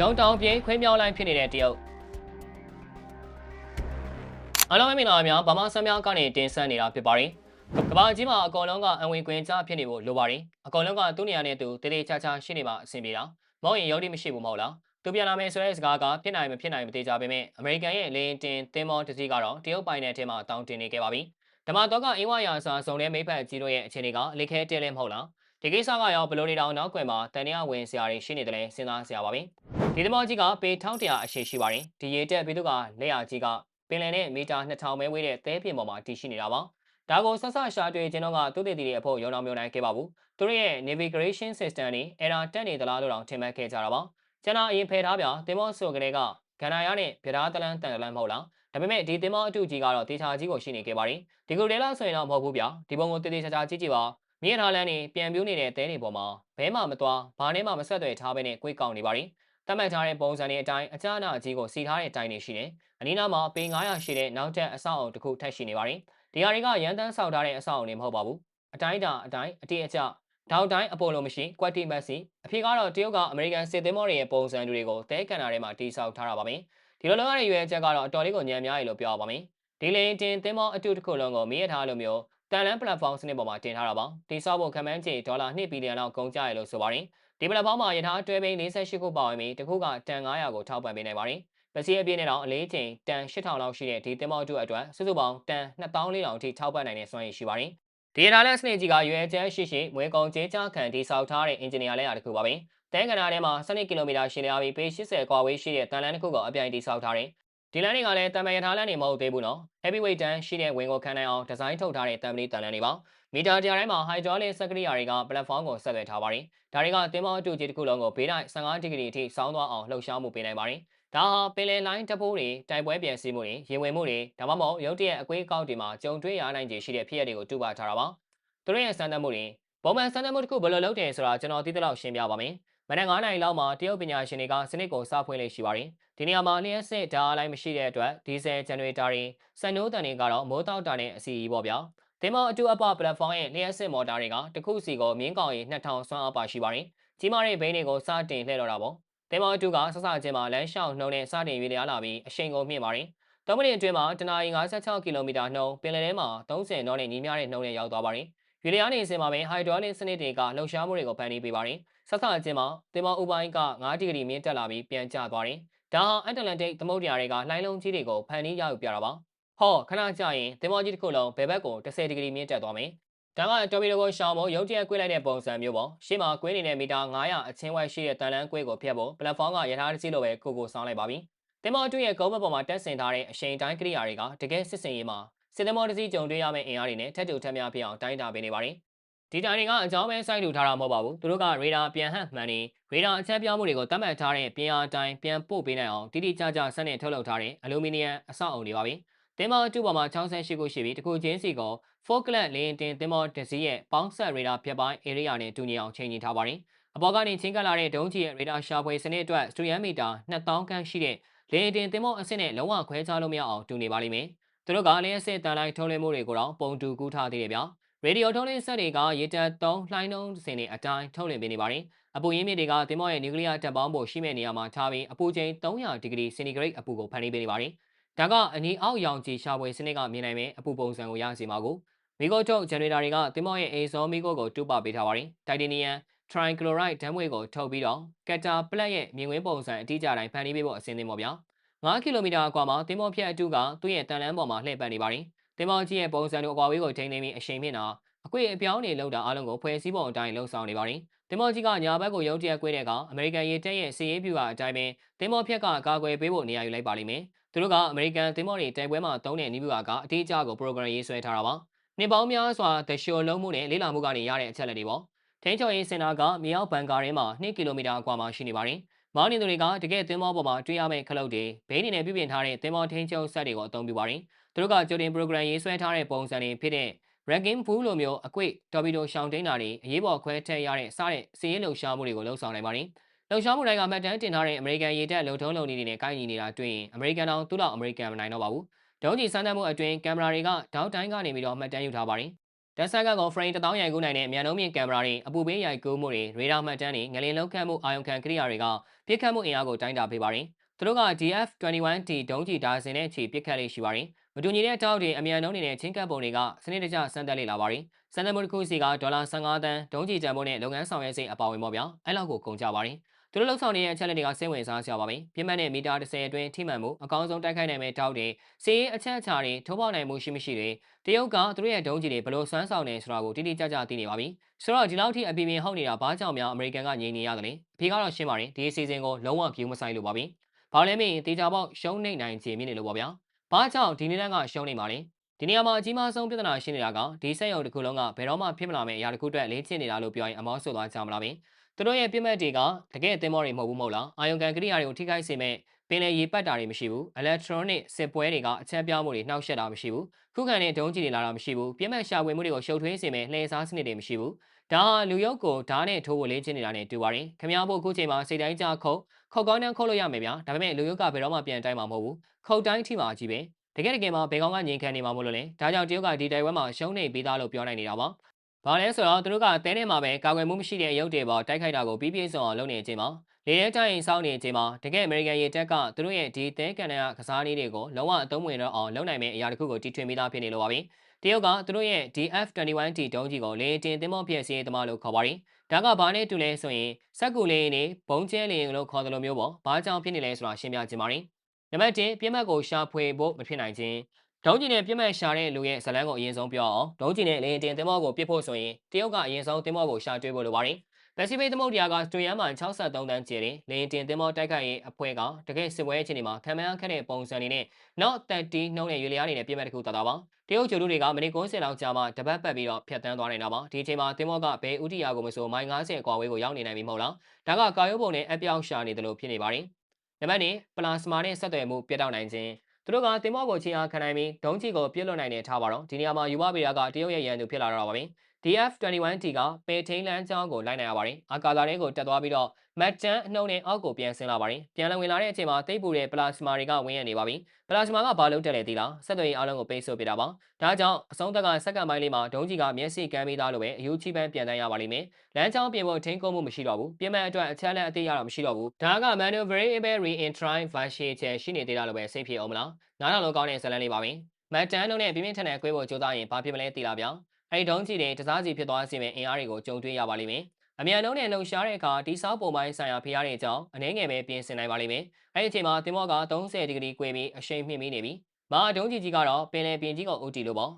ရုံတောင်ပြင်းခွင်းမြောင်းလိုက်ဖြစ်နေတဲ့တရုတ်အားလုံးပဲမင်္ဂလာပါများဗမာစံများကနေတင်ဆက်နေတာဖြစ်ပါတယ်ကဘာကြီးမှာအကောင်လုံးကအဝင်ကွင်းကြားဖြစ်နေဖို့လိုပါတယ်အကောင်လုံးကသူ့နေရာနဲ့သူတေးသေးချာချာရှိနေမှာအဆင်ပြေတာမဟုတ်ရင်ရုပ်တိမရှိဘူးမဟုတ်လားသူပြန်လာမယ်ဆိုတဲ့စကားကဖြစ်နိုင်မဖြစ်နိုင်မသေးကြပေမဲ့အမေရိကန်ရဲ့လေရင်တင်သင်းမောတစ်စီးကတော့တရုတ်ပိုင်နယ်ထဲမှာတောင်းတင်နေခဲ့ပါပြီဓမ္မတော့ကအင်းဝရာစာစုံတဲ့မိဖက်ကြီးတို့ရဲ့အခြေအနေကအလိခဲတဲလဲမဟုတ်လား ဒီကိစ္စကရောဘယ်လိုနေတောင်နောက်ကွယ်မှာတန်ရဝင်စရာတွေရှိနေတယ်လဲစဉ်းစားစရာပါပဲဒီသမောကြီးကပေ1100အရှိရှိပါတယ်ဒီရေတက်ပြီးသူကလက်ရကြီးကပင်လယ်နဲ့မီတာ2000ပဲဝေးတဲ့သဲပြင်ပေါ်မှာတည်ရှိနေတာပါဒါကိုဆက်ဆရှာတွေ့ခြင်းတော့ကသူတည်တည်တွေအဖို့ရုံတော်မျိုးနိုင်ခဲ့ပါဘူးသူတို့ရဲ့ navigation system တွေ error တက်နေသလားလို့တောင်ထင်မှတ်ခဲ့ကြတာပါကျွန်တော်အရင်ဖယ်ထားပြသင်္ဘောဆိုကလေးကဂန္ဓာရနဲ့ပြဓာတလန်းတန်တလန်းမဟုတ်လားဒါပေမဲ့ဒီသင်္ဘောအတူကြီးကတော့တေချာကြီးကိုရှိနေခဲ့ပါတယ်ဒီကိုတဲလားဆိုရင်တော့မဟုတ်ဘူးဗျဒီပုံကိုတေတေချာချာကြည့်ကြည့်ပါ မြင့်ထားလန်းနေပြန်ပြူးနေတဲ့တဲတွေပေါ်မှာဘဲမှမသွားဘာနဲ့မှမဆက်သွယ်ထားဘဲနဲ့ကိုယ်ကောင်းနေပါလိတတ်မှတ်ထားတဲ့ပုံစံတွေအတိုင်းအကြအနာကြီးကိုစီထားတဲ့အတိုင်းနေရှိတယ်အနီးနားမှာပေ900ရှိတဲ့နောက်ထပ်အဆောက်အုံတစ်ခုထပ်ရှိနေပါလိဒီဟာတွေကရန်တန်းဆောက်ထားတဲ့အဆောက်အုံတွေမဟုတ်ပါဘူးအတိုင်းတာအတိုင်းအတိအကျတောက်တိုင်းအပေါ်လိုမရှိကွက်တီမက်စီအဖြစ်ကတော့တရုတ်ကအမေရိကန်စစ်သင်းမောတွေရဲ့ပုံစံတွေကိုတဲကန်တာထဲမှာတိစောက်ထားတာပါပဲဒီလိုလိုရတဲ့ရွယ်ချက်ကတော့အတော်လေးကိုညံများရလို့ပြောရပါမယ်ဒီလိန်တင်သင်းမောအတူတစ်ခုလုံးကိုမြည်ရထားလိုမျိုး တန်လန်း platform စနစ်ပေါ်မှာတင်ထားတာပါတိစောက်ဖို့ခံမှန်းချေဒေါ်လာ2ဘီလီယံလောက်ကုန်ကျရလို့ဆိုပါတယ်ဒီ platform မှာယထာတွဲဘိန်း48ခုပါဝင်ပြီးတစ်ခုကတန်900ကိုထောက်ပံ့ပေးနိုင်ပါတယ်ပစီအပြည့်နဲ့တော့အလေးချိန်တန်8000လောက်ရှိတဲ့ဒီတင်မောအတူအတွက်စုစုပေါင်းတန်2400အထိထောက်ပံ့နိုင်တဲ့စွမ်းရည်ရှိပါတယ်ဒီဒါလက်စနစ်ကြီးကရွယ်ချက်ရှိရှိမွေးကုန်ကျေးကြခံတိစောက်ထားတဲ့အင်ဂျင်နီယာလဲရာတစ်ခုပါပဲတဲကနာထဲမှာ12ကီလိုမီတာရှည်လျားပြီးပေ80ကွာဝေးရှိတဲ့တန်လန်းတစ်ခုကိုအပြိုင်တိစောက်ထားတယ် ဒီလမ်းတွေကလည်းတံပယ်ရထားလမ်းတွေမဟုတ်သေးဘူးနော် heavyweight တန်းရှိတဲ့ဝင်ကိုခံနိုင်အောင်ဒီဇိုင်းထုတ်ထားတဲ့တံပလီတန်လန်းတွေပါမီတာတရားတိုင်းမှာ hydraulic စက်ကရိယာတွေက platform ကိုဆက်သွယ်ထားပါတယ်ဒါတွေကတင်းမောအတူကြီးတစ်ခုလုံးကိုဘေးတိုင်း15ဒီဂရီအထိစောင်းသွားအောင်လှုပ်ရှားမှုပေးနိုင်ပါတယ်ဒါဟာပင်လယ်လိုင်းတပိုးတွေတိုက်ပွဲပြန်စီးမှုတွေရင်ဝင်မှုတွေဒါမှမဟုတ်ရုတ်တရက်အကွေးကောက်တွေမှာကြုံတွေ့ရနိုင်ခြေရှိတဲ့ဖြစ်ရပ်တွေကိုတူပါထားတာပါသူတို့ရဲ့စံတမ်းမှုတွေပုံမှန်စံတမ်းမှုတစ်ခုဘယ်လိုလုပ်တယ်ဆိုတာကျွန်တော်သိသလောက်ရှင်းပြပါမယ် မနက်9:00နာရီလောက်မှာတရုတ်ပညာရှင်တွေကစနစ်ကိုစဖွင့်လေးရှိပါတယ်ဒီနေရာမှာလျှက်စစ်ဓာတ်အလိုက်မရှိတဲ့အတွက်ဒီဇယ်ဂျန်နရေတာတွေစံနိုးတန်တွေကတော့မိုးတောက်တာနဲ့အစီအီးပေါ့ဗျာသင်္ဘောအတူအပ platform ရဲ့လျှက်စစ်မော်တာတွေကတစ်ခုစီကိုမြင်းကောင်ရီ2000စွမ်းအားပါရှိပါတယ်ကြီးမားတဲ့ဘိန်းတွေကိုစတင်လှည့်တော့တာပေါ့သင်္ဘောအတူကဆဆချင်းမှာလမ်းလျှောက်နှုံနဲ့စတင်ရွေ့လျားလာပြီးအရှိန်ကိုမြင့်ပါတယ်၃မိနစ်အတွင်းမှာတနအီ56ကီလိုမီတာနှုန်းပင်လယ်ထဲမှာ30နောနဲ့ညီမျှတဲ့နှုန်းနဲ့ရောက်သွားပါတယ် ရွေလျားနေစဉ်မှာပဲ hydraulic စနစ်တွေကလှုပ်ရှားမှုတွေကိုဖန်တီးပေးပါတယ်ဆက်ဆချင်းမှာတင်မောဥပိုင်းက9ဒီဂရီမြင့်တက်လာပြီးပြန်ကျသွားတယ်ဒါဟာအန်တလန်တိတ်သမုဒ္ဒရာတွေကလှိုင်းလုံးကြီးတွေကိုဖန်တီးရယူပြတာပါဟောခဏကြာရင်တင်မောကြီးတစ်ခုလုံးဘယ်ဘက်ကို10ဒီဂရီမြင့်တက်သွားမယ်ဒါကတော်ပီဒိုကိုရှောင်းဖို့ရုပ်တရက်ကွေးလိုက်တဲ့ပုံစံမျိုးပေါ့ရှေ့မှာကွေးနေတဲ့မီတာ900အချင်းဝက်ရှိတဲ့တန်လန်းကွေးကိုဖျက်ဖို့ပလက်ဖောင်းကရထားတစ်စီးလိုပဲကိုကိုဆောင်းလိုက်ပါပြီတင်မောတူရဲ့ကုန်းဘက်ပေါ်မှာတက်ဆင်ထားတဲ့အရှိန်တိုင်းကိရိယာတွေကတကယ်စစ်စင်ရေးမှာ စစ်သမောတစ်စီးကြုံတွေ့ရမယ့်အင်အားတွေနဲ့ထက်တူထက်များပြအောင်တိုင်းတာပေးနေပါတယ်ဒီတိုင်တွေကအကြောင်းပဲစိုက်ထူထားတာမဟုတ်ပါဘူးသူတို့ကရေဒါပြန်ဟန့်မှန်နေရေဒါအချက်ပြောင်းမှုတွေကိုတတ်မှတ်ထားတဲ့ပြင်အားတိုင်းပြန်ပို့ပေးနိုင်အောင်တိတိကျကျစက်နဲ့ထုတ်လုပ်ထားတဲ့အလူမီနီယံအဆောက်အုံတွေပါပဲတင်မောတူပေါ်မှာ68ခုရှိပြီးတခုချင်းစီကို Falkland လင်းတင်တင်မောတစ်စီးရဲ့ပေါင်းဆက်ရေဒါဖြတ်ပိုင်း area နဲ့တူညီအောင်ချိန်ညီထားပါတယ်အပေါ်ကနေချင်းကလာတဲ့ဒုံးကြီးရဲ့ရေဒါရှာဖွေစနစ်အတွက်စတူရန်မီတာ2000ခန့်ရှိတဲ့လင်းတင်တင်မောအဆင့်နဲ့လုံးဝခွဲခြားလို့မရအောင်တူနေပါလိမ့်မယ် သူတို့ကလည်းအဆင့်တန်လိုက်ထုံးလွှင့်မှုတွေကိုတော့ပုံတူကူးထားသေးတယ်ဗျာရေဒီယိုထုတ်လင်းစက်တွေကရေတက်သုံးလှိုင်းနှုံးစင်တွေအတိုင်းထုတ်လင်းပေးနေပါတယ်။အပူရင်းမြစ်တွေကသင်္ဘောရဲ့နျူကလ িয়ার တပ်ပေါင်းဖို့ရှိမဲ့နေရာမှာထားပြီးအပူချိန်300ဒီဂရီစင်တီဂရိတ်အပူကိုဖန်တီးပေးနေပါတယ်။ဒါကအနီအောက်ရောင်ခြည်ရှာဖွေစနစ်ကမြင်နိုင်မဲ့အပူပုံစံကိုရရှိမှာကိုမီဂိုထုတ်ဂျန်နရေတာတွေကသင်္ဘောရဲ့အေဇောမီဂိုကိုတူပပေးထားပါတယ်။တိုင်တနီယမ် trichloride ဓာတ်ငွေ့ကိုထုတ်ပြီးတော့ကက်တာပလက်ရဲ့မြင်ကွင်းပုံစံအတိအကျတိုင်းဖန်တီးပေးဖို့အစီအစဉ်ပေါ့ဗျာ။ 9ကီလိုမီတာအကွာမှာသင်္ဘောဖြတ်အတူကသူ့ရဲ့တန်လန်းပေါ်မှာလှည့်ပတ်နေပါတယ်။သင်္ဘောကြီးရဲ့ပုံစံတို့အကွာဝေးကိုထိန်းသိမ်းပြီးအရှိန်မြင့်တာအကွေအပြောင်းတွေလောက်တာအားလုံးကိုဖွဲ့စည်းပုံအတိုင်းလှုံ့ဆော်နေပါတယ်။တင်မော်ကြီးကညာဘက်ကိုရုတ်တရက်ကွေးတဲ့ကအမေရိကန်ရေတပ်ရဲ့စီးရေးဗျူဟာအတိုင်းပဲတင်မော်ဖြက်ကကာကွယ်ပေးဖို့နေရာယူလိုက်ပါလိမ့်မယ်။သူတို့ကအမေရိကန်တင်မော်တွေတိုက်ပွဲမှာတုံးတဲ့နီးဗျူဟာကအတိအကျကို program ရေးဆွဲထားတာပါ။နှစ်ပေါင်းများစွာတရှိုလုံးမှုနဲ့လေးလာမှုကနေရတဲ့အချက်လက်တွေပေါ့။ထိန်းချုပ်ရေးစင်တာကမြေအောက်ဘန်ကာရင်းမှာ2ကီလိုမီတာအကွာမှာရှိနေပါတယ်။ မောင်းနေသူတွေကတကယ်သင်းမောပေါ်မှာတွေ့ရမယ့်ခလုတ်တွေဘိန်းနေနဲ့ပြုပြင်ထားတဲ့သင်းမောထိန်းချုပ်ဆက်တွေကိုအသုံးပြုပါတယ်။သူတို့ကကြိုတင် program ရေးဆွဲထားတဲ့ပုံစံတွေဖြစ်တဲ့ ranking pool လိုမျိုးအကွေ့တော်ပီဒိုရှောင်းတိန်တာတွေအရေးပေါ်ခွဲထည့်ရတဲ့စတဲ့စီးရဲလှုပ်ရှားမှုတွေကိုလှုပ်ဆောင်နိုင်ပါတယ်။လှုပ်ရှားမှုတွေကမှတ်တမ်းတင်ထားတဲ့အမေရိကန်ရေတပ်လုံထုံးလုံနည်းတွေနဲ့ကိုင်းညီနေတာတွေ့ရင်အမေရိကန်တောင်သူ့လောက်အမေရိကန်မနိုင်တော့ပါဘူး။ဒုံးကျည်စမ်းသပ်မှုအတွင်းကင်မရာတွေကတောက်တိုင်းကနေပြီးတော့မှတ်တမ်းယူထားပါတယ် တန်ဆန်ကကိုဖရိန်1000ရိုက်ကူးနိုင်တဲ့မြန်နှုံးမြင့်ကင်မရာတွေအပူပေးရိုက်ကူးမှုတွေရေဒါမှတ်တမ်းတွေငလင်လောက်ခတ်မှုအာယုံခံကိရိယာတွေကပြစ်ခတ်မှုအင်အားကိုတိုင်းတာပေးပါတယ်သူတို့က DF21T ဒုံးကျည်ဒါဇင်နဲ့ချီပစ်ခတ်လေးရှိပါတယ်မတူညီတဲ့တောက်တွေအမြန်နှုံးတွေနဲ့ချင်းကပ်ပုံတွေကစနစ်တကျစမ်းသပ်လေ့လာပါတယ်စမ်းသပ်မှုတစ်ခုစီကဒေါ်လာ15သန်းဒုံးကျည်တန်ဖိုးနဲ့လုပ်ငန်းဆောင်ရွက်စိတ်အပါဝင်ပေါ့ဗျာအဲ့လောက်ကိုကုန်ကြပါတယ် သူတို့လှုပ်ဆောင်နေတဲ့အချက်လက်တွေကစိတ်ဝင်စားစရာပါပဲပြင်းမှတ်နဲ့မီတာ30အတွင်းထိမှန်မှုအကောင်းဆုံးတိုက်ခိုက်နိုင်မဲ့တောက်တွေစီးရေးအချက်အချာတွေထိုးပေါက်နိုင်မှုရှိမရှိတွေတရုတ်ကသူတို့ရဲ့ဒုံးကျည်တွေဘလို့စွမ်းဆောင်နေဆိုတာကိုတိတိကျကျသိနေပါပြီဆိုတော့ဒီလောက်ထိအပြင်းပြင်းဟုတ်နေတာဘာကြောင့်များအမေရိကန်ကငြိမ်နေရတယ်လဲအဖေကတော့ရှင်းပါတယ်ဒီအစီအစဉ်ကိုလုံးဝ view မဆိုင်လို့ပါပြီဘာလဲမင်းတေချာပေါက်ရှုံးနေနိုင်ခြေမြင့်နေလို့ပါဗျာဘာကြောင့်ဒီနေ့တန်းကရှုံးနေပါလဲဒီနေရာမှာအကြီးမားဆုံးပြဿနာရှိနေတာကဒီစက်ရုံတစ်ခုလုံးကဘယ်တော့မှဖြစ်မလာမယ့်အရာတစ်ခုအတွက်လေ့ကျင့်နေတာလို့ပြောရင်အမောဆိုသွားကြမလားမင်း သူတို့ရဲ့ပြစ်မှတ်တွေကတကယ်အသင်းမောတွေမဟုတ်ဘူးမဟုတ်လားအာယုံကန်ကရိယာတွေကိုထိခိုက်စေမဲ့ပင်လယ်ရေပတ်တာတွေမရှိဘူး electronic စစ်ပွဲတွေကအချက်ပြားမှုတွေနှောက်ယှက်တာမရှိဘူးခုခံတဲ့ဒုံးကျည်တွေလာတာမရှိဘူးပြစ်မှတ်ရှာဖွေမှုတွေကိုရှုပ်ထွေးစေမဲ့လှည့်စားစနစ်တွေမရှိဘူးဒါဟာလူရုပ်ကိုဓာတ်နဲ့ထိုးဖို့လေ့ကျင့်နေတာနဲ့တူပါတယ်ခင်ဗျားတို့အခုချိန်မှာစိတ်တိုင်းကြခုတ်ခုတ်ကောင်းတန်းခုတ်လို့ရမယ်ဗျာဒါပေမဲ့လူရုပ်ကဘယ်တော့မှပြန်တိုင်းမှာမဟုတ်ဘူးခုတ်တိုင်းထိမှာကြီးပဲတကယ်တကယ်မှာဘယ်ကောင်ကငြိမ်ခံနေမှာမလို့လဲဒါကြောင့်တရုတ်ကဒီတိုင်ဝမ်မှာရှုံးနေပြီးသားလို့ပြောနိုင်နေတာပါ ဘာလဲဆိုတော့သူတို့ကတဲထဲမှာပဲကာကွယ်မှုမရှိတဲ့အရုပ်တွေပေါ်တိုက်ခိုက်တာကိုပြီးပြည့်စုံအောင်လုပ်နေခြင်းမှာလေထဲတိုင်းစောင်းနေခြင်းမှာတကယ်အမေရိကန်ရေတပ်ကသူတို့ရဲ့ဒီတဲကန်တဲ့ကစားနည်းတွေကိုလုံးဝအသုံးဝင်တော့အောင်လုပ်နိုင်မယ့်အရာတစ်ခုကိုတီထွင်ပြီးသားဖြစ်နေလို့ပါပြီတရုတ်ကသူတို့ရဲ့ DF21T ဒုံးကြီးကိုလေတင်သင်းမောဖြစ်စီသမားလို့ခေါ်ပါတယ်ဒါကဘာနဲ့တူလဲဆိုရင်စက်ကူလေးနေဘုံကျဲလေးလို့ခေါ်တယ်လို့မျိုးပေါ့ဘာကြောင့်ဖြစ်နေလဲဆိုတာရှင်းပြခြင်းပါတယ်နံပါတ်1ပြင်းမတ်ကိုရှာဖွေဖို့မဖြစ်နိုင်ခြင်း ဒုံးကျင်နဲ့ပြစ်မှတ်ရှာတဲ့လူရဲ့ဇလန်းကိုအရင်ဆုံးပြောအောင်ဒုံးကျင်နဲ့လေရင်တင်သင်္ဘောကိုပြစ်ဖို့ဆိုရင်တရုတ်ကအရင်ဆုံးသင်္ဘောကိုရှာတွေ့ဖို့လိုပါတယ်ပစိဖိတ်သမုဒ္ဒရာကစတူရန်မှ63တန်းကျယ်တယ်လေရင်တင်သင်္ဘောတိုက်ခိုက်ရေးအဖွဲ့ကတကယ်စစ်ပွဲအခြေအနေမှာခံမှန်းခက်တဲ့ပုံစံတွေနဲ့နောက်တက်တီနှုံးတဲ့ရွေလျားတွေနဲ့ပြစ်မှတ်တစ်ခုတာတာပါတရုတ်ကျိုလူတွေကမိနစ်90လောက်ကြာမှတပတ်ပတ်ပြီးတော့ဖြတ်တန်းသွားနေတာပါဒီအချိန်မှာသင်္ဘောကဘယ်ဥတီယာကိုမဆိုမိုင်90အကွာဝေးကိုရောက်နေနိုင်ပြီမဟုတ်လားဒါကကာယုပ်ပုံနဲ့အပြောက်ရှာနေတယ်လို့ဖြစ်နေပါတယ်နံပါတ်2ပလာစမာနဲ့ဆက်သွယ်မှုပြတ်တောက်နိုင်ခြင်း သူတို့ကတင်မော့ကိုချင်းအားခံနိုင်ပြီးဒုံးချီကိုပြစ်လွတ်နိုင်တဲ့ထားပါတော့ဒီနေရာမှာယူဝဗီယာကတရုတ်ရဲ့ရန်သူဖြစ်လာတော့ပါပဲ DF21T ကပေထိန်လန်းချောင်းကိုလိုက်နိုင်ရပါတယ်အာကာသာတွေကိုတက်သွားပြီးတော့မတ်တန်အနှုံနဲ့အောက်ကိုပြန်ဆင်းလာပါတယ်ပြန်လည်ဝင်လာတဲ့အချိန်မှာတိတ်ပူတဲ့ပလာစမာတွေကဝင်ရနေပါပြီပလာစမာကဘာလို့တက်လဲသိလားဆက်သွယ်ရေးအားလုံးကိုပိတ်ဆို့ပြတာပါဒါကြောင့်အဆုံးသက်ကစက္ကန့်ပိုင်းလေးမှာဒုံးကြီးကမျက်စိကမ်းပြီးသားလို့ပဲအယူချိပန်းပြန်တန်းရပါလိမ့်မယ်လမ်းကြောင်းပြင်ဖို့ထိန်းကုန်းမှုမရှိတော့ဘူးပြင်မဲ့အတွက်အချက်လက်အသေးရတော့မရှိတော့ဘူးဒါက maneuverable re-entry version ချေရှိနေသေးတာလို့ပဲစိတ်ဖြစ်အောင်မလားနားထောင်လို့ကောင်းတဲ့ဇာတ်လမ်းလေးပါပဲမတ်တန်တို့နဲ့ပြင်းပြင်းထန်ထန်ကွဲဖို့ကြိုးစားရင်ဘာဖြစ်မလဲသိလားဗျာ အဲဒီဒုံးကြီးတွေတစားစီဖြစ်သွားစေမယ့်အင်အားတွေကိုကြုံတွေ့ရပါလိမ့်မယ်အမြန်နှုံးနဲ့လှုပ်ရှားတဲ့အခါတိဆောက်ပုံပိုင်းဆိုင်ရာဖျားတဲ့အကြောင်းအနည်းငယ်ပဲပြင်ဆင်နိုင်ပါလိမ့်မယ်အဲဒီအချိန်မှာတင်မော့က30ဒီဂရီကွေပြီးအရှိန်မြင့်ပြီးနေပြီမာဒုံးကြီးကြီးကတော့ပင်လယ်ပြင်ကြီးကိုအုပ်တီလို့ပေါ့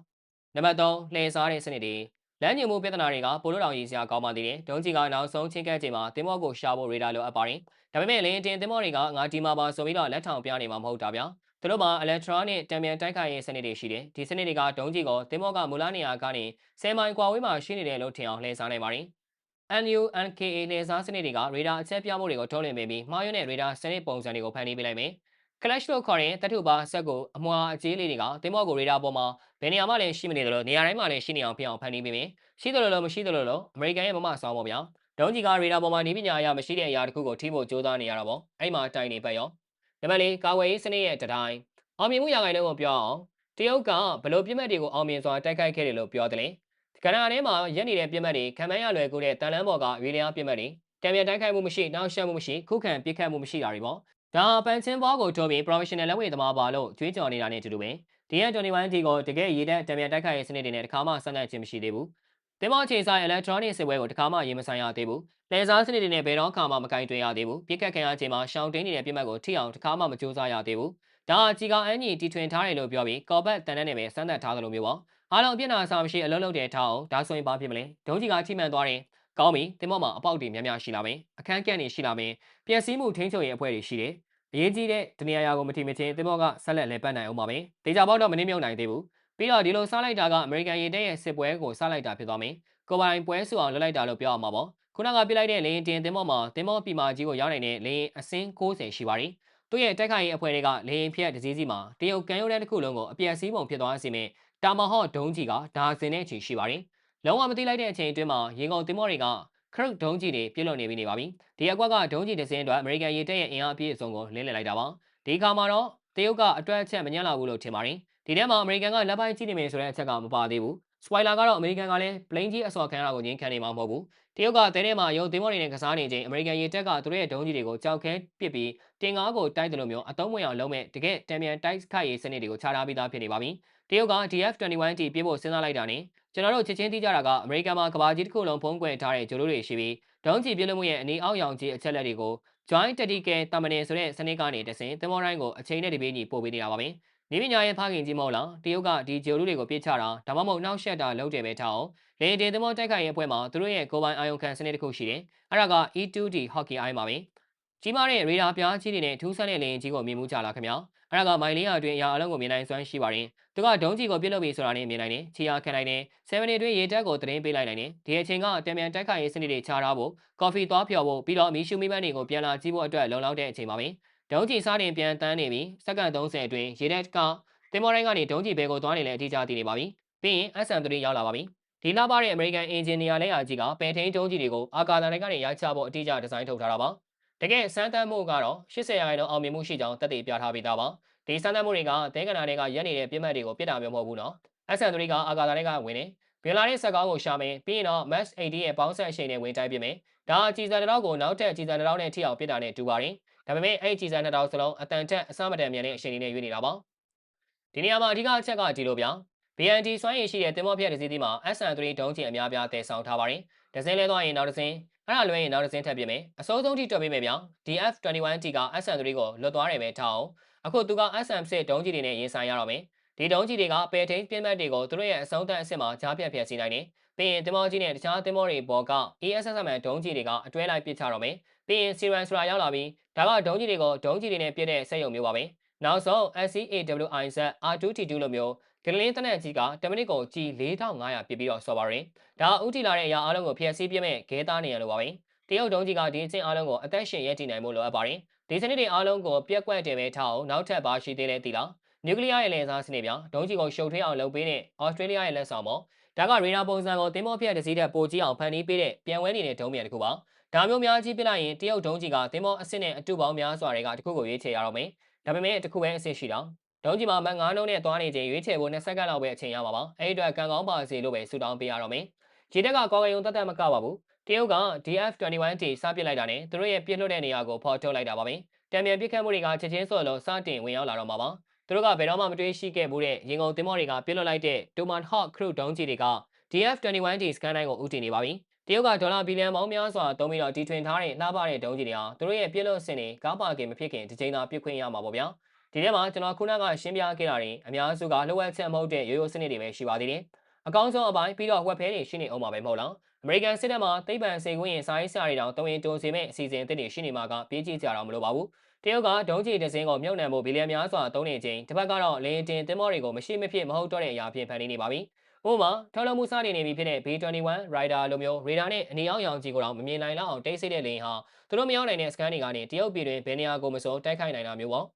နံပါတ်3လှည့်စားတဲ့စနစ်တွေလမ်းညွှန်မှုပြဿနာတွေကပိုလို့တောင်ရည်စရာကောင်းပါသေးတယ်။ဒုံးကြီးကနောက်ဆုံးချင်းကပ်ချိန်မှာတင်မော့ကိုရှာဖို့ရေဒါလိုအပ်ပါတယ်။ဒါပေမဲ့လင်းတင်တင်မော့တွေကငါဒီမှာပါဆိုပြီးတော့လက်ထောင်ပြနေမှာမဟုတ်တာဗျာ။ သူတို့မှာ electronic တံမြန်တိုက်ခိုက်ရေးစနစ်တွေရှိတယ်။ဒီစနစ်တွေကဒုံးကြီးကိုတင်မော့ကမူလနေရာကနေ10မိုင်ကွာဝေးမှာရှိနေတယ်လို့ထင်အောင်လှည့်စားနိုင်ပါတယ်။ NUNKA လေစားစနစ်တွေကရေဒါအချက်ပြမှုတွေကိုထုတ်လွှင့်ပေးပြီးမှားယွင်းတဲ့ရေဒါစနစ်ပုံစံတွေကိုဖန်တီးပေးလိုက်မယ်။ Clash လို့ခေါ်တဲ့တထုပါဆက်ကိုအမွှာအကျေးလေးတွေကတင်မော့ကိုရေဒါပေါ်မှာဘယ်နေရာမှလည်းရှိမနေသလိုနေရာတိုင်းမှာလည်းရှိနေအောင်ဖြစ်အောင်ဖန်တီးပေးမယ်။ရှိသလိုလိုမရှိသလိုလိုအမေရိကန်ရဲ့မမဆောင်းပေါ့ဗျာ။ဒုံးကြီးကရေဒါပေါ်မှာနေပညာအရမရှိတဲ့အရာတစ်ခုကိုထိဖို့ကြိုးစားနေရတာပေါ့။အဲ့မှာတိုင်နေပတ်ရော။ နံပါတ်၄ကာဝယ်ရေးစနစ်ရဲ့တတိုင်းအောင်မြင်မှုရဂိုင်လုံးကိုပြောအောင်တရုတ်ကဘလို့ပြစ်မှတ်တွေကိုအောင်မြင်စွာတိုက်ခိုက်ခဲ့တယ်လို့ပြောတယ်လေကနဒါထဲမှာရက်နေတဲ့ပြစ်မှတ်တွေခံမရလွယ်ကူတဲ့တန်လန်းပေါ်ကရွေလျားပြစ်မှတ်တွေတံပြန်တိုက်ခိုက်မှုမရှိနောက်ရှက်မှုမရှိခုခံပစ်ခတ်မှုမရှိတာတွေပေါ့ဒါပန်ချင်းဘောကိုထုတ်ပြီး professional လက်ဝဲသမားပါလို့ကြွေးကြော်နေတာနဲ့အတူတူပဲ DN21T ကိုတကယ်ရည်တဲ့တံပြန်တိုက်ခိုက်ရေးစနစ်တွေနဲ့တခါမှဆက်လက်ခြင်းမရှိသေးဘူး တင်မောအခြေဆိုင် electronic စစ်ပွဲကိုတခါမှရေးမဆိုင်ရသေးဘူး။လေစားစနစ်တွေနဲ့ဘယ်တော့ခါမှမကင်တွေ့ရသေးဘူး။ပြစ်ခတ်ခံရခြင်းမှာရှောင်းတင်းနေတဲ့ပြစ်မှတ်ကိုထိအောင်တခါမှမကြိုးစားရသေးဘူး။ဒါအကြီးကအန်ကြီးတီထွင်ထားတယ်လို့ပြောပြီးကော်ဘတ်တန်တဲ့နဲ့ပဲစမ်းသပ်ထားသလိုမျိုးပေါ့။အားလုံးအပြစ်နာစာမရှိအလုံးလုံးတဲ့ထားအောင်ဒါဆိုရင်ဘာဖြစ်မလဲ။ဒုံးကြီးကချိမှန်သွားတယ်။ကောင်းပြီတင်မောမှာအပေါက်တွေများများရှိလာမယ်။အခန်းကန့်တွေရှိလာမယ်။ပျက်စီးမှုထိန်းချုပ်ရေးအဖွဲ့တွေရှိတယ်။အရေးကြီးတဲ့တနေရာကိုမထီမချင်းတင်မောကဆက်လက်လဲပတ်နိုင်အောင်ပါပဲ။ဒေတာပေါက်တော့မနှိမ့်မြုံနိုင်သေးဘူး။ ပြီးတော့ဒီလိုစားလိုက်တာကအမေရိကန်ရေတပ်ရဲ့စစ်ပွဲကိုစားလိုက်တာဖြစ်သွားမယ်။ကိုပိုင်ပွဲစုအောင်လွတ်လိုက်တာလို့ပြောအောင်ပါပေါ့ခုနကပြလိုက်တဲ့လေရင်တင်သင်းမော့မှာသင်းမော့ပီမာကြီးကိုရောက်နိုင်တဲ့လေရင်အစင်း60ရှိပါတယ်သူ့ရဲ့တက်ခိုင်ရေးအဖွဲ့တွေကလေရင်ဖြတ်ဒစည်းစီမှာတရုတ်ကန်ရုံးတဲ့တစ်ခုလုံးကိုအပြက်စီးပုံဖြစ်သွားစေမယ့်တာမဟော့ဒုံးကြီးကဒါစင်တဲ့အချိန်ရှိပါတယ်လုံးဝမသိလိုက်တဲ့အချိန်အတွင်းမှာရေကုန်သင်းမော့တွေကခရုတ်ဒုံးကြီးတွေပြည့်လွတ်နေပြီနေပါပြီဒီအကွက်ကဒုံးကြီးတစ်စင်းအတွက်အမေရိကန်ရေတပ်ရဲ့အင်အားအပြည့်အစုံကိုလင်းလည်လိုက်တာပါဒီခါမှာတော့တရုတ်ကအတွက်အချက်မညံ့လာဘူးလို့ထင်ပါတယ် ဒီထဲမှာအမေရိကန်ကလက်ပိုင်းကြည့်နေမယ်ဆိုတဲ့အချက်ကမပါသေးဘူးစပွိုင်လာကတော့အမေရိကန်ကလည်းပလိန်ကြီးအစော်ခံရတာကိုငင်းခံနေမှာမဟုတ်ဘူးတရုတ်ကတဲထဲမှာရုပ်သင်းမောတွေနဲ့ကစားနေချိန်အမေရိကန်ရေတပ်ကသူတို့ရဲ့ဒုံးကြီးတွေကိုကြောက်ခဲပစ်ပြီးတင်ကားကိုတိုက်တယ်လို့မျိုးအသုံးဝင်အောင်လုပ်မဲ့တကယ်တံမြန်တိုက်ခိုက်ရေးစနစ်တွေကိုခြားထားပြီးသားဖြစ်နေပါပြီတရုတ်က DF-21T ပြေးဖို့စဉ်းစားလိုက်တာနဲ့ကျွန်တော်တို့ချက်ချင်းသိကြတာကအမေရိကန်မှာကဘာကြီးတစ်ခုလုံးဖုံးကွယ်ထားတဲ့ဂျိုလိုတွေရှိပြီးဒုံးကြီးပြလို့မှုရဲ့အနေအောက်ရောင်ကြီးအချက်လက်တွေကို Joint Tactical Terminal ဆိုတဲ့စနစ်ကနေတဆင်သင်္ဘောတိုင်းကိုအချိန်နဲ့တပြေးညီပို့ပေးနေတာပါပဲ။ နေပညာရဲ့ဖခင်ကြီးမဟုတ်လားတရုတ်ကဒီဂျိုလူတွေကိုပြစ်ချတာဒါမှမဟုတ်နှောက်ယှက်တာလုပ်တယ်ပဲထားအောင်လေတင်သင်္ဘောတိုက်ခိုက်ရေးအဖွဲ့မှာသူတို့ရဲ့ကိုပိုင်အာယုံခံစနစ်တစ်ခုရှိတယ်။အဲ့ဒါက E2D Hockey Eye ပါပဲ။ကြီးမားတဲ့ရေဒါပြားကြီးတွေနဲ့ထူးဆန်းတဲ့လေယာဉ်ကြီးကိုမြင်မှုကြလားခင်ဗျာ။အဲ့ဒါကမိုင်လေးရာအတွင်းအရာအလုံးကိုမြင်နိုင်စွမ်းရှိပါတယ်။သူကဒုံးကြီးကိုပြစ်လုပ်ပြီးဆိုတာနဲ့မြင်နိုင်တယ်။ချီယာခံနိုင်တယ်။7နှစ်အတွင်းရေတက်ကိုသတင်းပေးလိုက်နိုင်တယ်။ဒီအချိန်ကတံမြန်တိုက်ခိုက်ရေးစနစ်တွေခြားထားဖို့ကော်ဖီသွားဖျော်ဖို့ပြီးတော့မီရှူမီပန်းတွေကိုပြန်လာကြည့်ဖို့အတွက်လုံလောက်တဲ့အချိန်ပါပဲ။ ဒုံးကြီးစားတင်ပြန်တန်းနေပြီးစက္ကန့်30အတွင်းရေတက်ကတင်မော်တိုင်းကနေဒုံးကြီးဘဲကိုသွားနေလဲအထူးကြားသိနေပါပြီ။ပြီးရင် SM3 ရောက်လာပါပြီ။ဒီလာပါတဲ့အမေရိကန်အင်ဂျင်နီယာလက်ရာကြီးကပယ်ထိန်ဒုံးကြီးတွေကိုအာကာသတိုင်းကနေရိုက်ချဖို့အတိအကျဒီဇိုင်းထုတ်ထားတာပါ။တကယ်စမ်းသပ်မှုကတော့80ရာခိုင်နှုန်းအောင်မြင်မှုရှိကြောင်းတက်တည်ပြထားပြီးသားပါ။ဒီစမ်းသပ်မှုတွေကတဲကနာတွေကရက်နေတဲ့ပြစ်မှတ်တွေကိုပြစ်တာမျိုးမဟုတ်ဘူးနော်။ SM3 ကအာကာသတွေကဝင်နေဘင်လာတဲ့ဆက်ကောင်းကိုရှာမယ်ပြီးရင်တော့ Max 80ရဲ့ပေါင်းဆက်အရှိန်နဲ့ဝင်တိုက်ပြမယ်။ဒါအကြီးစားတစ်လောက်ကိုနောက်ထပ်အကြီးစားတစ်လောက်နဲ့ထိအောင်ပြစ်တာနဲ့တူပါတယ်။ ဒါပေမဲ့အဲ့အကြီးစားတစ်လောက်စလုံးအတန်တက်အစမတန်မြန်တဲ့အရှိန်လေးနဲ့ရွေးနေတာပါ။ဒီနေရာမှာအဓိကအချက်ကဒီလိုဗျာ။ BNT စွမ်းရည်ရှိတဲ့တင်မောဖျက်တစ်စီးဒီမှာ SM3 ဒုံးကျင်အများပြားတည်ဆောင်ထားပါတယ်။ဒဇင်းလဲသွားရင်နောက်ဒဇင်းအဲ့ဒါလွှဲရင်နောက်ဒဇင်းထပ်ပြမယ်။အစိုးဆုံးထိတွက်ပေးမယ်ဗျာ။ DF21T က SM3 ကိုလွတ်သွားတယ်ပဲထားအောင်။အခုသူက SM6 ဒုံးကြီးတွေနဲ့ရင်ဆိုင်ရတော့မယ်။ဒီဒုံးကြီးတွေကပယ်ထိန်ပြင်းမှတ်တွေကိုသူတို့ရဲ့အဆုံးသတ်အဆင့်မှာကြားပြတ်ဖျက်ဆီးနိုင်တယ်။ပြီးရင်တင်မောကြီးနဲ့တခြားတင်မောတွေပေါ်က ESSM ဒုံးကြီးတွေကအတွဲလိုက်ပစ်ချတော့မယ်။ပြီးရင် Siren ဆိုတာရောက်လာပြီး ဒါကဒုံးကြီးတွေကိုဒုံးကြီးတွေနဲ့ပြည့်တဲ့စက်ရုံမျိုးပါပဲ။နောက်ဆုံး SCAWIZ R2T2 လိုမျိုးဂလင်းတနက်ကြီးကတမိနစ်ကိုကြီး4500ပြစ်ပြီးတော့ဆော်ပါရင်ဒါဥတီလာတဲ့အရာအလုံးကိုဖျက်ဆီးပြမဲ့ဂဲသားနေရလိုပါပဲ။တရုတ်ဒုံးကြီးကဒီအချင်းအလုံးကိုအသက်ရှင်ရဲတည်နိုင်မှုလိုအပ်ပါတယ်။ဒီစနစ်တွေအလုံးကိုပြက်ကွက်တယ်ပဲထားအောင်နောက်ထပ်ပါရှိသေးလဲတည်လား။နျူကလ িয়ার ရဲ့လည်စားစနစ်ပြောင်းဒုံးကြီးကိုရှုပ်ထွေးအောင်လုပ်ပေးတဲ့ဩစတြေးလျရဲ့လက်ဆောင်ပေါ့ဒါကရေဒါပုံစံကိုတင်းမောဖျက်တစ်စီးတဲ့ပိုကြီးအောင်ဖန်တီးပေးတဲ့ပြန်ဝဲနေတဲ့ဒုံးမြန်တစ်ခုပါ ဒါမျိုးများကြီးပြလိုက်ရင်တရုတ်ဒုံးကြီးကတင်းမောအစ်စ်နဲ့အတူပေါင်းများစွာတွေကတစ်ခုကိုရွေးချယ်ရတော့မယ်ဒါပေမဲ့တစ်ခုပဲအစ်စ်ရှိတော့ဒုံးကြီးမှာမန်9နှုန်းနဲ့သွားနေချိန်ရွေးချယ်ဖို့20စက္ကန့်လောက်ပဲအချိန်ရမှာပါအဲ့ဒီအတွက်ကံကောင်းပါစေလို့ပဲဆုတောင်းပေးရတော့မယ်ခြေတက်ကကောင်းကင်ုံတတ်တတ်မကပါဘူးတရုတ်က DF21T စပစ်လိုက်တာနဲ့သူတို့ရဲ့ပြစ်လွတ်တဲ့နေရာကိုဖော်ထုတ်လိုက်တာပါပဲတံမြန်ပြစ်ခတ်မှုတွေကချက်ချင်းစော်လို့စတင်ဝင်ရောက်လာတော့မှာပါသူတို့ကဘယ်တော့မှမတွေးရှိခဲ့ဘူးတဲ့ရင်ကုန်သင်္ဘောတွေကပြစ်လွတ်လိုက်တဲ့ Tomahawk Crew ဒုံးကြီးတွေက DF21T စကန်တိုင်းကိုဦးတည်နေပါပြီ။ တရုတ်ကဒေါ်လာဘီလီယံပေါင်းများစွာသုံးပြီးတော့တီထွင်ထားတဲ့နှားပါတဲ့ဒုံးကြီးတွေဟာသူတို့ရဲ့ပြည့်လို့စင်တွေကားပါကင်မဖြစ်ခင်ဒီချိန်သာပြစ်ခွင့်ရမှာပေါ့ဗျာ။ဒီထဲမှာကျွန်တော်ခုနကရှင်းပြခဲ့တာတွေအများစုကလှုပ်ဝက်ချက်မဟုတ်တဲ့ရိုးရိုးစနစ်တွေပဲရှိပါသေးတယ်။အကောင်းဆုံးအပိုင်းပြီးတော့ဝက်ဖဲတွေရှိနေအောင်ပါပဲမဟုတ်လား။အမေရိကန်စစ်တပ်မှာသိပ္ပံစေကွင်းရင်စာရေးဆရာတွေတောင်တုံရင်တုံစီမဲ့အစီအစဉ်အသစ်တွေရှိနေမှာကပြေးကြည့်ကြတော့မလိုပါဘူး။တရုတ်ကဒုံးကျည်တစ်စင်းကိုမြုပ်နှံဖို့ဘီလီယံများစွာသုံးနေချိန်တစ်ဖက်ကတော့လေတင်သင်္ဘောတွေကိုမရှိမဖြစ်မဟုတ်တော့တဲ့အရာဖြင့်ဖန်တီးနေပါပြီ။ ဥပမာထောက်လုံမှုစတင်နေပြီဖြစ်တဲ့ B21 Rider လိုမျိုး radar နဲ့အနီအောက်ရောင်ကြီးကိုတော့မမြင်နိုင်လောက်အောင်တိတ်ဆိတ်တဲ့လေယာဉ်ဟာသူတို့မရောက်နိုင်တဲ့ scan တွေကနေတရုတ်ပြည်တွင်ဘယ်နေရာကိုမဆိုတိုက်ခိုက်နိုင်တာမျိုးပေါ့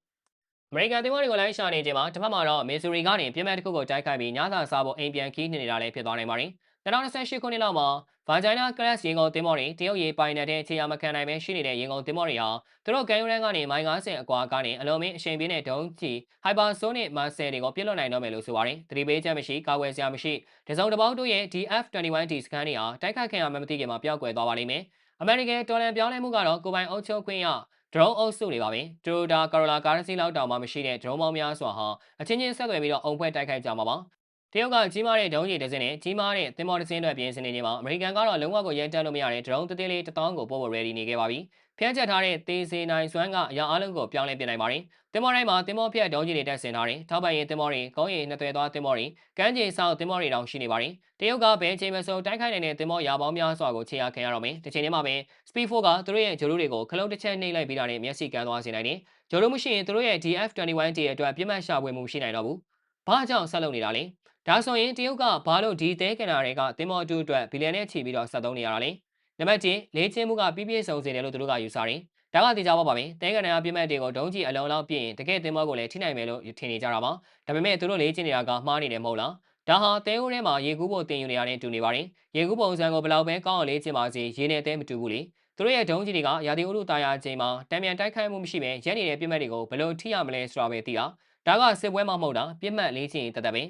အမေရိကန်သင်္ဘောတွေကိုလိုက်ရှာနေချိန်မှာတစ်ဖက်မှာတော့မစ်ဆူရီကနေပြင်းမဲ့တစ်ခုကိုတိုက်ခိုက်ပြီးညစာစားဖို့အိမ်ပြန်ခီးနေနေတာလည်းဖြစ်သွားနိုင်ပါတယ်2028ခုနှစ်လောက်မှာ Virginia Class ရေကုန်သင်္ဘောတွေတရုတ်ရေပိုင်နယ်တဲ့ခြေရာမခံနိုင်ပဲရှိနေတဲ့ရေကုန်သင်္ဘောတွေဟာသူတို့ကမ်းရိုးတန်းကနေမိုင်90အကွာကနေအလုံးမင်းအရှိန်ပြင်းတဲ့ဒုံးကြီး Hypersonic Missile တွေကိုပြစ်လွတ်နိုင်တော့မယ်လို့ဆိုပါတယ်။သတိပေးချက်မရှိကာကွယ်စရာမရှိဒဇုံတပေါင်းတို့ရဲ့ DF-21D စကန်တွေဟာတိုက်ခိုက်ခံရမှမသိခင်မှာပျောက်ကွယ်သွားပါလိမ့်မယ်။အမေရိကန်တော်လန်ပြောင်းလဲမှုကတော့ကိုပိုင်အုပ်ချုပ်ခွင့်ရဒရုန်းအုပ်စုတွေပါပဲ။တိုရိုတာကာရိုလာကားစီလောက်တောင်မှမရှိတဲ့ဒရုန်းပေါင်းများစွာဟာအချင်းချင်းဆက်သွယ်ပြီးတော့အုံဖွဲ့တိုက်ခိုက်ကြမှာပါ တရုတ်ကကြီးမားတဲ့ဒုံးကျည်တစ်စင်းနဲ့ကြီးမားတဲ့သင်္ဘောတစ်စင်းတွေပြင်ဆင်နေခြင်းမှာအမေရိကန်ကတော့လုံးဝကိုရဲတက်လို့မရတဲ့ဒရုန်းတစ်သေးလေးတစ်တောင်းကိုပို့ဖို့ ready နေခဲ့ပါပြီ။ဖျက်ချက်ထားတဲ့သေစေနိုင်စွမ်းကအရာအလုံးကိုပြောင်းလဲပြနိုင်ပါတယ်။သင်္ဘောတိုင်းမှာသင်္ဘောဖျက်ဒုံးကျည်တွေတက်ဆင်ထားတယ်။ထောက်ပံ့ရေးသင်္ဘောတွေ၊ကုန်းရီနှစ်သွဲသွားသင်္ဘောတွေကမ်းခြေဆောက်သင်္ဘောတွေတောင်ရှိနေပါတယ်။တရုတ်ကဘယ်ချိန်မှဆိုတိုက်ခိုက်နိုင်တဲ့သင်္ဘောရာပေါင်းများစွာကိုခြေရခံရတော့မယ်။ဒီချိန်ထဲမှာပဲ Speed 4ကသူတို့ရဲ့ဂျိုလူတွေကိုခလုံးတစ်ချက်နှိပ်လိုက်ပြီးတာနဲ့မျက်စိကန်းသွားစေနိုင်တယ်။ဂျိုလူမရှိရင်သူတို့ရဲ့ DF21T အတွက်ပြစ်မှတ်ရှာဖွေမှုရှိနိုင်တော့ဘူး။ဘာကြောင့်ဆက်လုပ်နေတာလဲ။ ဒါဆိုရင်တရုတ်ကဘာလို့ဒီသဲကနာတွေကတင်မော်တူအတွက်ဘီလီယံနဲ့ချီပြီးတော့ဆက်သုံးနေရတာလဲနံပါတ်1လေးချင်းမှုကပြည့်ပြည့်စုံစေတယ်လို့သူတို့ကယူဆတယ်ဒါကသိကြပါပါမယ်တဲကနာပြည့်မဲ့တွေကိုဒုံးကြီးအလုံးလောက်ပြည့်ရင်တကယ်တင်မော်ကိုလည်းထိနိုင်မယ်လို့ထင်နေကြတာပါဒါပေမဲ့သူတို့လေးချင်းတွေကမှားနေတယ်မဟုတ်လားဒါဟာတဲဦးထဲမှာရေကူးဖို့တင်ယူနေရတဲ့တူနေပါတယ်ရေကူးပုံစံကိုဘယ်လောက်ပဲကောင်းအောင်လေးချင်းပါစီရေနဲ့တဲမတူဘူးလေသူတို့ရဲ့ဒုံးကြီးတွေကရာသီဥတုတာယာချိန်မှာတံမြန်တိုက်ခိုက်မှုမရှိဘဲရက်နေတဲ့ပြစ်မှတ်တွေကိုဘယ်လိုထိရမလဲဆိုတာပဲသိတာဒါကစစ်ပွဲမှမဟုတ်တာပြစ်မှတ်လေးချင်းတသက်ပဲ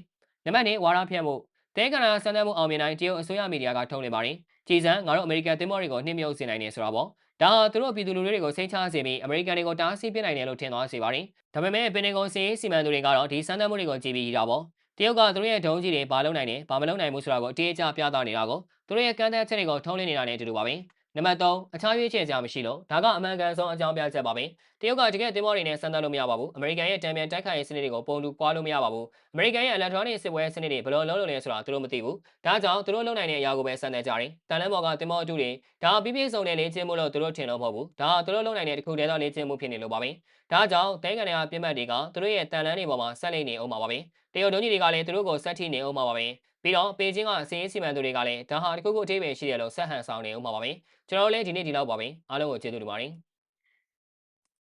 နံပါတ်2ဝါရဖြန့်မှုတဲကနာဆန်တဲ့မှုအောင်မြင်တိုင်းတရုတ်အစိုးရမီဒီယာကထုတ်လွှင့်ပါတယ်ကြည်စံငါတို့အမေရိကန်သင်းမောတွေကိုနှိမ့်မြုပ်စေနိုင်နေဆိုတာပေါ့ဒါဟာသူတို့ပြည်သူလူထုတွေကိုစိတ်ချစေပြီးအမေရိကန်တွေကိုတားဆီးပစ်နိုင်တယ်လို့ထင်သွားစေပါတယ်ဒါပေမဲ့ပင်နေကုန်စီစီမံသူတွေကတော့ဒီစမ်းသပ်မှုတွေကိုကြည့်ပြီးရတာပေါ့တရုတ်ကသူတို့ရဲ့ဒုံးကြီးတွေဘာလုပ်နိုင်တယ်ဘာမလုပ်နိုင်ဘူးဆိုတာကိုအတိအကျပြသနေတာကိုသူတို့ရဲ့ကန့်သတ်ချက်တွေကိုထုံးလင်းနေတာနဲ့အတူတူပါပဲ နံပါတ်3အခြားရွေးချယ်စရာမရှိလို့ဒါကအမှန်ကန်ဆုံးအကြောင်းပြချက်ပါပဲတရုတ်ကတကယ်တင်မောတွေနဲ့စမ်းသပ်လို့မရပါဘူးအမေရိကန်ရဲ့တံပြန်တိုက်ခိုက်ရေးစနစ်တွေကိုပုံတူကွာလို့မရပါဘူးအမေရိကန်ရဲ့ electronic စစ်ပွဲစနစ်တွေဘယ်လိုလုပ်လို့လဲဆိုတာသူတို့မသိဘူးဒါကြောင့်သူတို့လုပ်နိုင်တဲ့အရာကိုပဲစမ်းသပ်ကြတယ်တန်လန်းဘော်ကတင်မောအတူတွေဒါပြည့်ပြည့်စုံတဲ့လေ့ကျင့်မှုလို့သူတို့ထင်လို့မဟုတ်ဘူးဒါသူတို့လုပ်နိုင်တဲ့တစ်ခုတည်းသောလေ့ကျင့်မှုဖြစ်နေလို့ပါပဲဒါကြောင့်တဲကန်တွေကပြစ်မှတ်တွေကသူတို့ရဲ့တန်လန်းတွေပေါ်မှာဆက်လက်နေအောင်ပါပါပဲတရုတ်ဒုံးကြီးတွေကလည်းသူတို့ကိုဆက်ထိနေအောင်ပါပါပဲ ပြီးတော့ပေကျင်းကစည်ရေးစီမံသူတွေကလည်းဒါဟာတခုခုအသေးပဲရှိတယ်လို့ဆက်ဟန်ဆောင်နေအောင်ပါပါပဲကျွန်တော်တို့လည်းဒီနေ့ဒီလောက်ပါပဲအားလုံးကိုကျေးဇူးတင်ပါတယ်